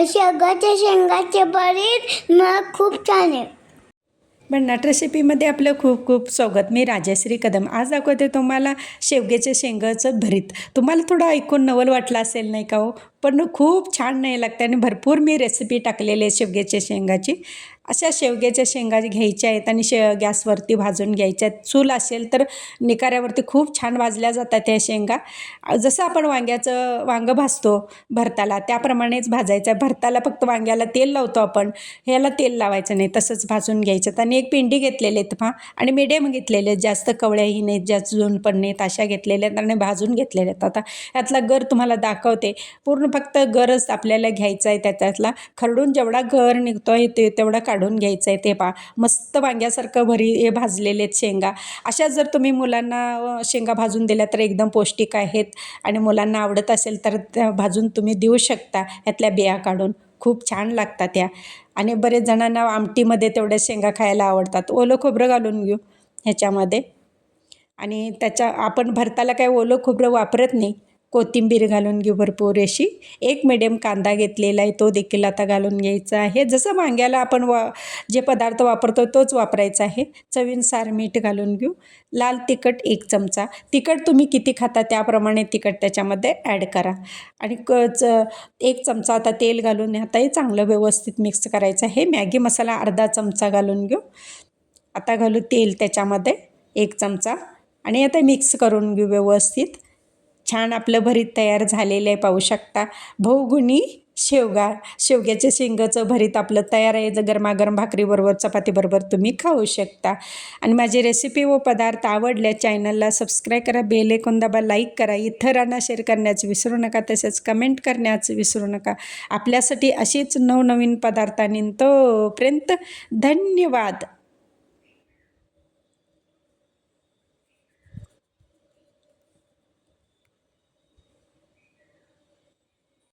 शेवगाच्या शेंगाचे भरीत मग खूप छान आहे. भन्नाट रेसिपीमध्ये आपलं खूप खूप स्वागत. मी राजश्री कदम. आज दाखवते तुम्हाला शेवग्याच्या शेंगाचं भरीत. तुम्हाला थोडं ऐकून नवल वाटलं असेल नाही का हो? पण खूप छान नाही लागते आणि भरपूर मी रेसिपी टाकलेली आहे शेवग्याच्या शेंगाची. अशा शेवग्याच्या शेंगा घ्यायच्या आहेत आणि शे गॅसवरती भाजून घ्यायच्या आहेत. चूल असेल तर निकाऱ्यावरती खूप छान भाजल्या जातात त्या शेंगा. जसं आपण वांग्याचं वांगं भाजतो भरताला त्याप्रमाणेच भाजायचं आहे. भरताला फक्त वांग्याला तेल लावतो आपण. ह्याला तेल लावायचं नाही तसंच भाजून घ्यायचं आणि एक पिंडी घेतलेले आहेत पहा. आणि मिडियम घेतलेले आहेत. जास्त कवळ्याही नाहीत जास्त जून पण नाहीत. अशा घेतलेल्या आहेत आणि भाजून घेतलेल्या आहेत. आता यातला गर तुम्हाला दाखवते. पूर्ण फक्त गरज आपल्याला घ्यायचा आहे त्याच्यातला. खरडून जेवढा घर निघतो आहे ते तेवढा काढून घ्यायचं आहे ते पा मस्त वांग्यासारखं भरी हे भाजलेले आहेत शेंगा. अशा जर तुम्ही मुलांना शेंगा भाजून दिल्या तर एकदम पौष्टिक आहेत आणि मुलांना आवडत असेल तर त्या भाजून तुम्ही देऊ शकता यातल्या बिया काढून. खूप छान लागतात त्या आणि बरेच जणांना आमटीमध्ये तेवढ्या शेंगा खायला आवडतात. ओलं खोबरं घालून घेऊ ह्याच्यामध्ये. आणि त्याच्या आपण भरताला काय ओलं खोबरं वापरत नाही. कोथिंबीर घालून घेऊ भरपूर अशी. एक मिडियम कांदा घेतलेला आहे तो देखील आता घालून घ्यायचा आहे. जसं वांग्याला आपण वा जे पदार्थ वापरतो तोच वापरायचा आहे. चवीनुसार मीठ घालून घेऊ. लाल तिखट एक चमचा. तिखट तुम्ही किती खाता त्याप्रमाणे तिखट त्याच्यामध्ये ॲड करा. आणि क च एक चमचा आता तेल घालून आता हे चांगलं व्यवस्थित मिक्स करायचं आहे. मॅगी मसाला अर्धा चमचा घालून घेऊ. आता घालू तेल त्याच्यामध्ये एक चमचा. आणि आता मिक्स करून घेऊ व्यवस्थित. छान आपलं भरीत तयार झालेलं आहे पाहू शकता. बहुगुणी शेवगा शेवग्याच्या शेंगाचं भरीत आपलं तयार आहे जर गरमागरम भाकरीबरोबर चपातीबरोबर तुम्ही खाऊ शकता. आणि माझी रेसिपी व पदार्थ आवडल्या चॅनलला सबस्क्राईब करा बेल ऐकून दाबा लाईक करा. इतरांना शेअर करण्याचं विसरू नका तसेच कमेंट करण्याचं विसरू नका. आपल्यासाठी अशीच नवनवीन पदार्थांनी तोपर्यंत धन्यवाद.